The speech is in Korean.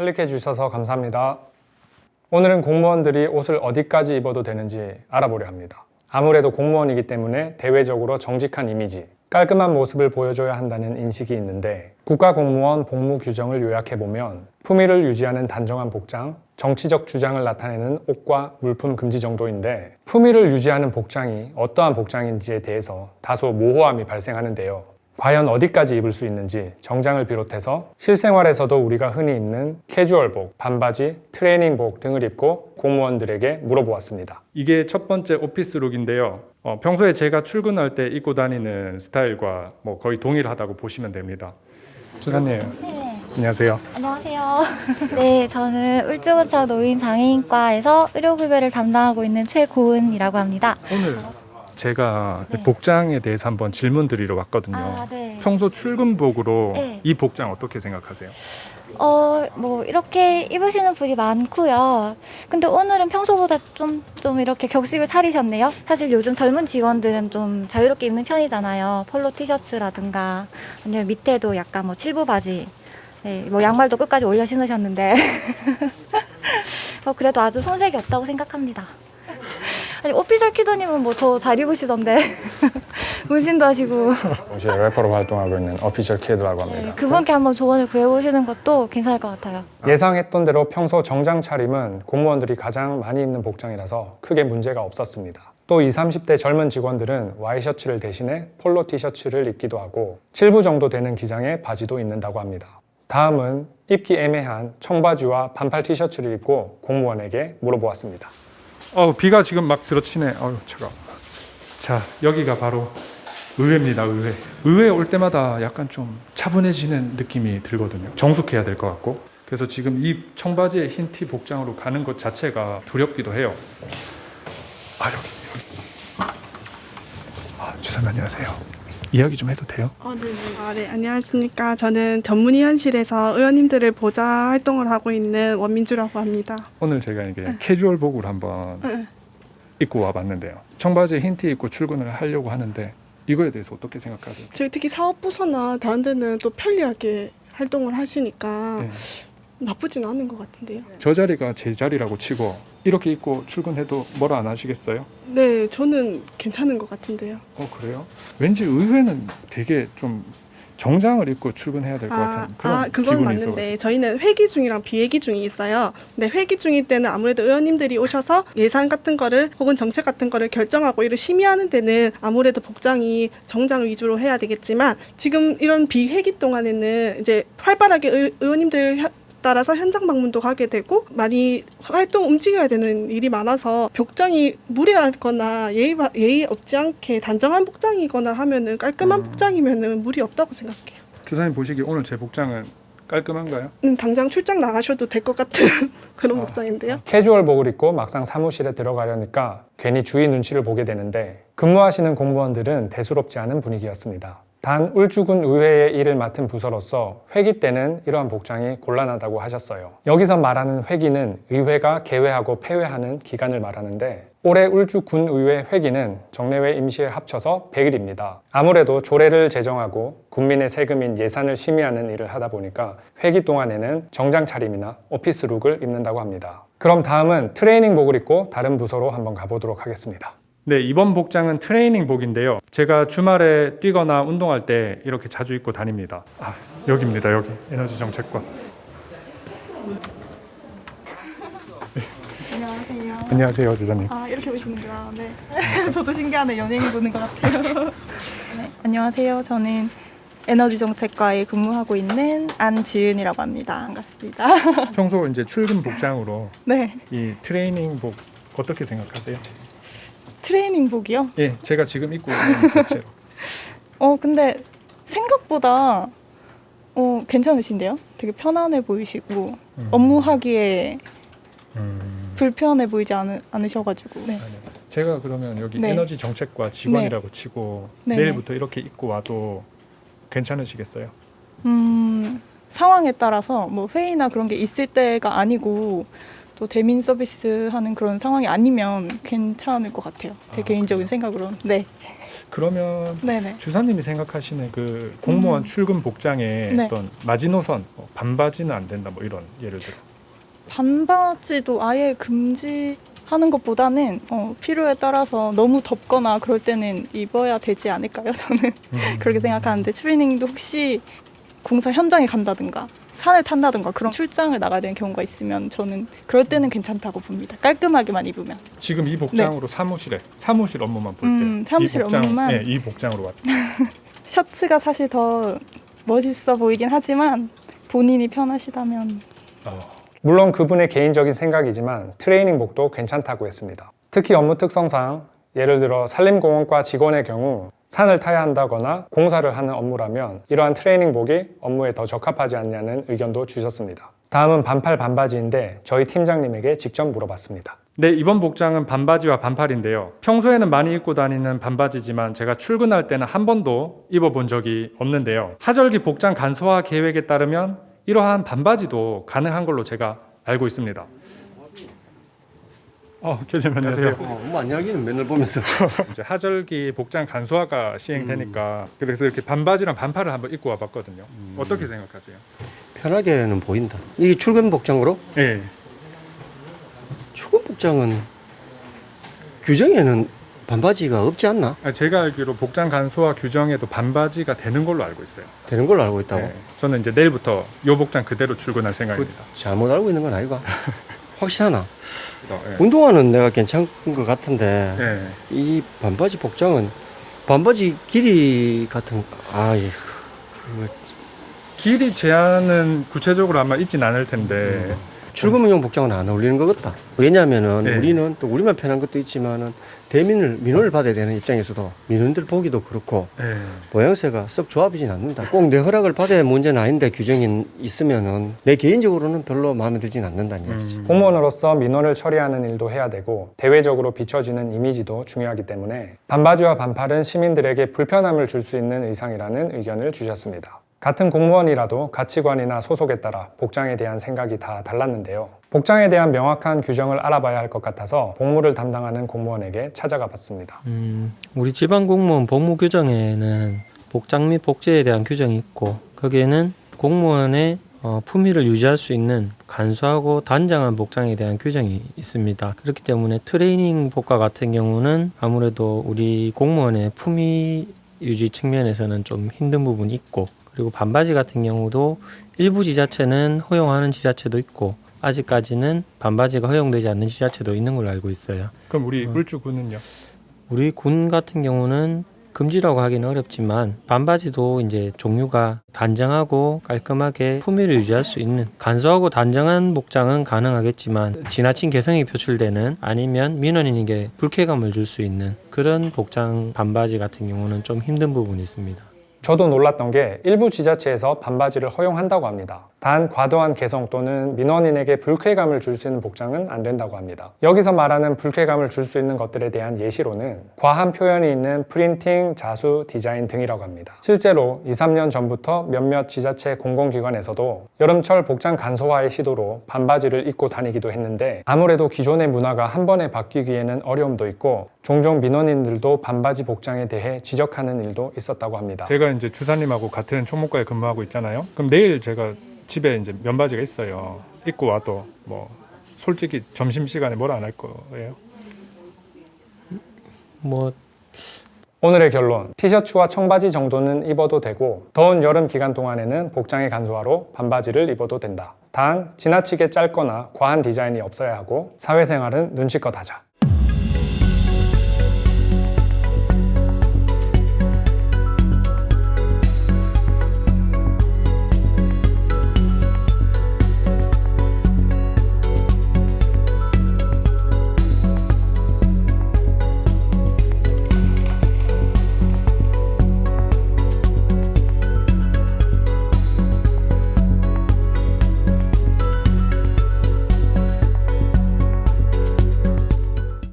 클릭해 주셔서 감사합니다. 오늘은 공무원들이 옷을 어디까지 입어도 되는지 알아보려 합니다. 아무래도 공무원이기 때문에 대외적으로 정직한 이미지, 깔끔한 모습을 보여줘야 한다는 인식이 있는데 국가공무원 복무 규정을 요약해 보면 품위를 유지하는 단정한 복장, 정치적 주장을 나타내는 옷과 물품 금지 정도인데 품위를 유지하는 복장이 어떠한 복장인지에 대해서 다소 모호함이 발생하는데요. 과연 어디까지 입을 수 있는지 정장을 비롯해서 실생활에서도 우리가 흔히 입는 캐주얼복, 반바지, 트레이닝복 등을 입고 공무원들에게 물어보았습니다. 이게 첫 번째 오피스 룩인데요. 어, 평소에 제가 출근할 때 입고 다니는 스타일과 뭐 거의 동일하다고 보시면 됩니다. 주사님, 안녕하세요. 안녕하세요. 네, 저는 울주군차 노인 장애인과에서 의료급여를 담당하고 있는 최고은이라고 합니다. 오늘 제가 네. 복장에 대해서 한번 질문 드리러 왔거든요. 아, 네. 평소 출근복으로 네. 이 복장 어떻게 생각하세요? 어, 뭐 이렇게 입으시는 분이 많고요. 근데 오늘은 평소보다 좀, 좀 이렇게 격식을 차리셨네요. 사실 요즘 젊은 직원들은 좀 자유롭게 입는 편이잖아요. 폴로 티셔츠라든가 아니면 밑에도 약간 뭐 칠부 바지, 네, 뭐 양말도 끝까지 올려 신으셨는데 어, 그래도 아주 손색이 없다고 생각합니다. 아니 오피셜 키더님은 뭐 더 잘 입으시던데 문신도 하시고 동시에 래퍼로 활동하고 있는 어피셜 키드라고 합니다. 네, 그분께 한번 조언을 구해보시는 것도 괜찮을 것 같아요. 예상했던 대로 평소 정장 차림은 공무원들이 가장 많이 입는 복장이라서 크게 문제가 없었습니다. 또 20, 30대 젊은 직원들은 와이셔츠를 대신에 폴로 티셔츠를 입기도 하고 7부 정도 되는 기장의 바지도 입는다고 합니다. 다음은 입기 애매한 청바지와 반팔 티셔츠를 입고 공무원에게 물어보았습니다. 어, 비가 지금 막 들어치네. 어휴, 차가. 자, 여기가 바로 의회입니다, 의회. 의회 올 때마다 약간 좀 차분해지는 느낌이 들거든요. 정숙해야 될 것 같고. 그래서 지금 이 청바지에 흰 티 복장으로 가는 것 자체가 두렵기도 해요. 아, 여기, 여기. 아, 주사님 안녕하세요. 이야기 좀 해도 돼요? 어, 네, 네. 아, 네, 안녕하십니까. 저는 전문위원실에서 의원님들을 보좌 활동을 하고 있는 원민주라고 합니다. 오늘 제가 이게 캐주얼 복을 한번 네. 입고 와봤는데요. 청바지에 흰 티 입고 출근을 하려고 하는데 이거에 대해서 어떻게 생각하세요? 저희 특히 사업부서나 다른 데는 또 편리하게 활동을 하시니까 네. 나쁘진 않은 것 같은데요. 저 자리가 제 자리라고 치고 이렇게 입고 출근해도 뭐라 안 하시겠어요? 네, 저는 괜찮은 것 같은데요. 어 그래요? 왠지 의회는 되게 좀 정장을 입고 출근해야 될 것 아, 같은 그런 아, 그건 기분이 맞는데 있어가지고 저희는 회기 중이랑 비회기 중이 있어요. 근데 회기 중일 때는 아무래도 의원님들이 오셔서 예산 같은 거를 혹은 정책 같은 거를 결정하고 이를 심의하는 데는 아무래도 복장이 정장 위주로 해야 되겠지만 지금 이런 비회기 동안에는 이제 활발하게 의, 의원님들 혀- 따라서 현장 방문도 가게 되고 많이 활동 움직여야 되는 일이 많아서 복장이 무리하거나 예의 바- 예의 없지 않게 단정한 복장이거나 하면은 깔끔한 음. 복장이면은 무리 없다고 생각해요. 주사님 보시기 오늘 제 복장은 깔끔한가요? 음, 당장 출장 나가셔도 될 것 같은 그런 아. 복장인데요. 캐주얼복을 입고 막상 사무실에 들어가려니까 괜히 주위 눈치를 보게 되는데 근무하시는 공무원들은 대수롭지 않은 분위기였습니다. 단 울주군 의회의 일을 맡은 부서로서 회기 때는 이러한 복장이 곤란하다고 하셨어요. 여기서 말하는 회기는 의회가 개회하고 폐회하는 기간을 말하는데 올해 울주군 의회 회기는 정례회 임시회 합쳐서 100일입니다. 아무래도 조례를 제정하고 국민의 세금인 예산을 심의하는 일을 하다 보니까 회기 동안에는 정장 차림이나 오피스룩을 입는다고 합니다. 그럼 다음은 트레이닝복을 입고 다른 부서로 한번 가보도록 하겠습니다. 네, 이번 복장은 트레이닝복인데요. 제가 주말에 뛰거나 운동할 때 이렇게 자주 입고 다닙니다. 아, 여기입니다. 여기. 에너지 정책과. 안녕하세요. 안녕하세요, 주사님. 아 이렇게 오시는구나. 네. 저도 신기하네 연예인 보는 것 같아요. 네. 안녕하세요. 저는 에너지 정책과에 근무하고 있는 안지은이라고 합니다. 반갑습니다. 평소 이제 출근 복장으로 네. 이 트레이닝복 어떻게 생각하세요? 트레이닝복이요. 예, 제가 지금 입고 있는 자체로. 어 근데 생각보다 어 괜찮으신데요? 되게 편안해 보이시고 음. 업무하기에 음, 불편해 보이지 않으, 않으셔가지고. 네. 아니요. 제가 그러면 여기 네. 에너지 정책과 직원이라고 치고 네, 내일부터 이렇게 입고 와도 괜찮으시겠어요? 음, 상황에 따라서 뭐 회의나 그런 게 있을 때가 아니고 또 대민 서비스 하는 그런 상황이 아니면 괜찮을 것 같아요. 제 아, 개인적인 생각으로는. 네. 그러면 네네. 주사님이 생각하시는 그 공무원 출근 복장의 네. 어떤 마지노선, 뭐 반바지는 안 된다, 뭐 이런 예를 들어. 반바지도 아예 금지 하는 것보다는 어, 필요에 따라서 너무 덥거나 그럴 때는 입어야 되지 않을까요? 저는 그렇게 생각하는데 트레이닝도 혹시 공사 현장에 간다든가 산을 탄다든가 그런 출장을 나가야 되는 경우가 있으면 저는 그럴 때는 괜찮다고 봅니다. 깔끔하게만 입으면. 지금 이 복장으로 사무실에 사무실 업무만 볼 때, 네. 음, 사무실 이 복장, 업무만? 네, 이 복장으로 왔다. 셔츠가 사실 더 멋있어 보이긴 하지만 본인이 편하시다면 물론 그분의 개인적인 생각이지만 트레이닝복도 괜찮다고 했습니다. 특히 업무 특성상 예를 들어 산림공원과 직원의 경우 산을 타야 한다거나 공사를 하는 업무라면 이러한 트레이닝복이 업무에 더 적합하지 않냐는 의견도 주셨습니다. 다음은 반팔 반바지인데 저희 팀장님에게 직접 물어봤습니다. 네, 이번 복장은 반바지와 반팔인데요. 평소에는 많이 입고 다니는 반바지지만 제가 출근할 때는 한 번도 입어본 적이 없는데요. 하절기 복장 간소화 계획에 따르면 이러한 반바지도 가능한 걸로 제가 알고 있습니다. 어, 교수님 안녕하세요. 어, 뭐 이야기는 맨날 보면서 이제 하절기 복장 간소화가 시행되니까 그래서 이렇게 반바지랑 반팔을 한번 입고 와봤거든요. 어떻게 생각하세요? 편하게는 보인다. 이게 출근 복장으로? 네. 출근 복장은 규정에는 반바지가 없지 않나? 아, 제가 알기로 복장 간소화 규정에도 반바지가 되는 걸로 알고 있어요. 되는 걸로 알고 있다고. 네. 저는 이제 내일부터 요 복장 그대로 출근할 생각입니다. 잘못 알고 있는 건 아이가? 확실하나? 네. 운동화는 내가 괜찮은 것 같은데 네. 이 반바지 복장은 반바지 길이 같은 아 예. 길이 제한은 구체적으로 아마 있진 않을 텐데 출근용 복장은 안 어울리는 것 같다. 왜냐하면은 네. 우리는 또 우리만 편한 것도 있지만은 대민을 민원을 받아야 되는 입장에서도 민원들 보기도 그렇고 네. 모양새가 썩 좋아보진 않는다. 꼭 내 허락을 받아야 문제는 아닌데 규정이 있으면은 내 개인적으로는 별로 마음에 들진 않는다는 얘기지. 음. 공무원으로서 민원을 처리하는 일도 해야 되고 대외적으로 비춰지는 이미지도 중요하기 때문에 반바지와 반팔은 시민들에게 불편함을 줄 수 있는 의상이라는 의견을 주셨습니다. 같은 공무원이라도 가치관이나 소속에 따라 복장에 대한 생각이 다 달랐는데요. 복장에 대한 명확한 규정을 알아봐야 할 것 같아서 복무를 담당하는 공무원에게 찾아가 봤습니다. 음, 우리 지방 공무원 복무 규정에는 복장 및 복제에 대한 규정이 있고 거기에는 공무원의 어, 품위를 유지할 수 있는 간소하고 단정한 복장에 대한 규정이 있습니다. 그렇기 때문에 트레이닝복과 같은 경우는 아무래도 우리 공무원의 품위 유지 측면에서는 좀 힘든 부분이 있고 그리고 반바지 같은 경우도 일부 지자체는 허용하는 지자체도 있고 아직까지는 반바지가 허용되지 않는 지자체도 있는 걸로 알고 있어요. 그럼 우리 음. 물주군은요? 우리 군 같은 경우는 금지라고 하기는 어렵지만 반바지도 이제 종류가 단정하고 깔끔하게 품위를 유지할 수 있는 간소하고 단정한 복장은 가능하겠지만 지나친 개성이 표출되는 아니면 민원인에게 불쾌감을 줄 수 있는 그런 복장 반바지 같은 경우는 좀 힘든 부분이 있습니다. 저도 놀랐던 게 일부 지자체에서 반바지를 허용한다고 합니다. 단 과도한 개성 또는 민원인에게 불쾌감을 줄 수 있는 복장은 안 된다고 합니다. 여기서 말하는 불쾌감을 줄 수 있는 것들에 대한 예시로는 과한 표현이 있는 프린팅, 자수, 디자인 등이라고 합니다. 실제로 2, 3년 전부터 몇몇 지자체 공공기관에서도 여름철 복장 간소화의 시도로 반바지를 입고 다니기도 했는데 아무래도 기존의 문화가 한 번에 바뀌기에는 어려움도 있고 종종 민원인들도 반바지 복장에 대해 지적하는 일도 있었다고 합니다. 제가 이제 주사님하고 같은 총무과에 근무하고 있잖아요. 그럼 내일 제가 집에 이제 면바지가 있어요. 입고 와도 뭐 솔직히 점심 시간에 뭐라 안할 거예요. 뭐 오늘의 결론 티셔츠와 청바지 정도는 입어도 되고 더운 여름 기간 동안에는 복장의 간소화로 반바지를 입어도 된다. 단 지나치게 짧거나 과한 디자인이 없어야 하고 사회생활은 눈치껏 하자.